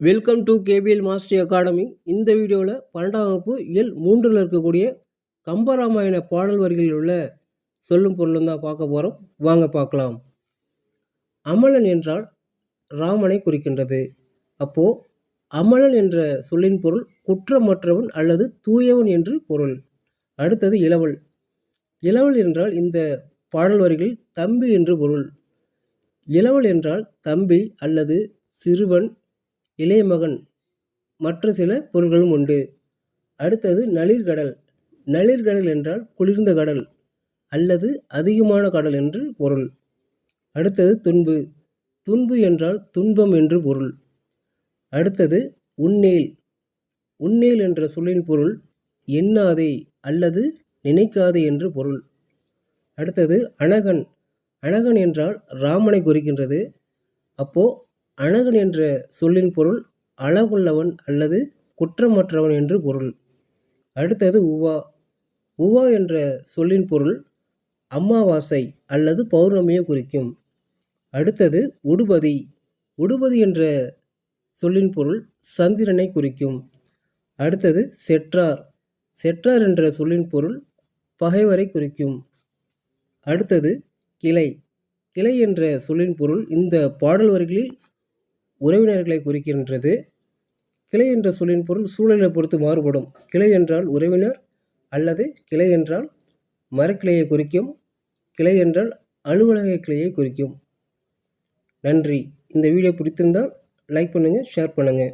Welcome to KPL master academy இந்த வீடியோவில் பன்னெண்டாம் வகுப்பு இயல் மூன்றில் இருக்கக்கூடிய கம்பராமாயண பாடல் வரிகளில் உள்ள சொல்லும் பொருளும் தான் பார்க்க போகிறோம் வாங்க பார்க்கலாம். அமலன் என்றால் ராமனை குறிக்கின்றது. அப்போது அமலன் என்ற சொல்லின் பொருள் குற்றமற்றவன் அல்லது தூயவன் என்று பொருள். அடுத்தது இளவல். இளவல் என்றால் இந்த பாடல் வரிகளில் தம்பி என்று பொருள். இளவல் என்றால் தம்பி அல்லது சிறுவன் இளைய மகன். மற்ற சில பொருள்களும் உண்டு. அடுத்தது நளிர்கடல். நளிர்கடல் என்றால் குளிர்ந்த கடல் அல்லது அதிகமான கடல் என்று பொருள். அடுத்தது துன்பு. துன்பு என்றால் துன்பம் என்று பொருள். அடுத்தது உன்னேல். உன்னேல் என்ற சொல்லின் பொருள் எண்ணாதே அல்லது நினைக்காதே என்று பொருள். அடுத்தது அனகன் அனகன் என்றால் ராமனை குறிக்கின்றது. அப்போ அழகன் என்ற சொல்லின் பொருள் அழகுள்ளவன் அல்லது குற்றமற்றவன் என்று பொருள். அடுத்தது உவா. உவா என்ற சொல்லின் பொருள் அமாவாசை அல்லது பௌர்ணமியை குறிக்கும். அடுத்தது உடுபதி. உடுபதி என்ற சொல்லின் பொருள் சந்திரனை குறிக்கும். அடுத்தது செற்றார். செற்றார் என்ற சொல்லின் பொருள் பகைவரை குறிக்கும். அடுத்தது கிளை. கிளை என்ற சொல்லின் பொருள் இந்த பாடல் வரிகளில் உறவினர்களை குறிக்கின்றது. கிளை என்ற சொல்லின் பொருள் சூழலை பொறுத்து மாறுபடும். கிளை என்றால் உறவினர் அல்லது கிளை என்றால் மரக்கிளையை குறிக்கும். கிளை என்றால் அலுவலக கிளையை குறிக்கும். நன்றி. இந்த வீடியோ பிடித்திருந்தால் லைக் பண்ணுங்கள் ஷேர் பண்ணுங்கள்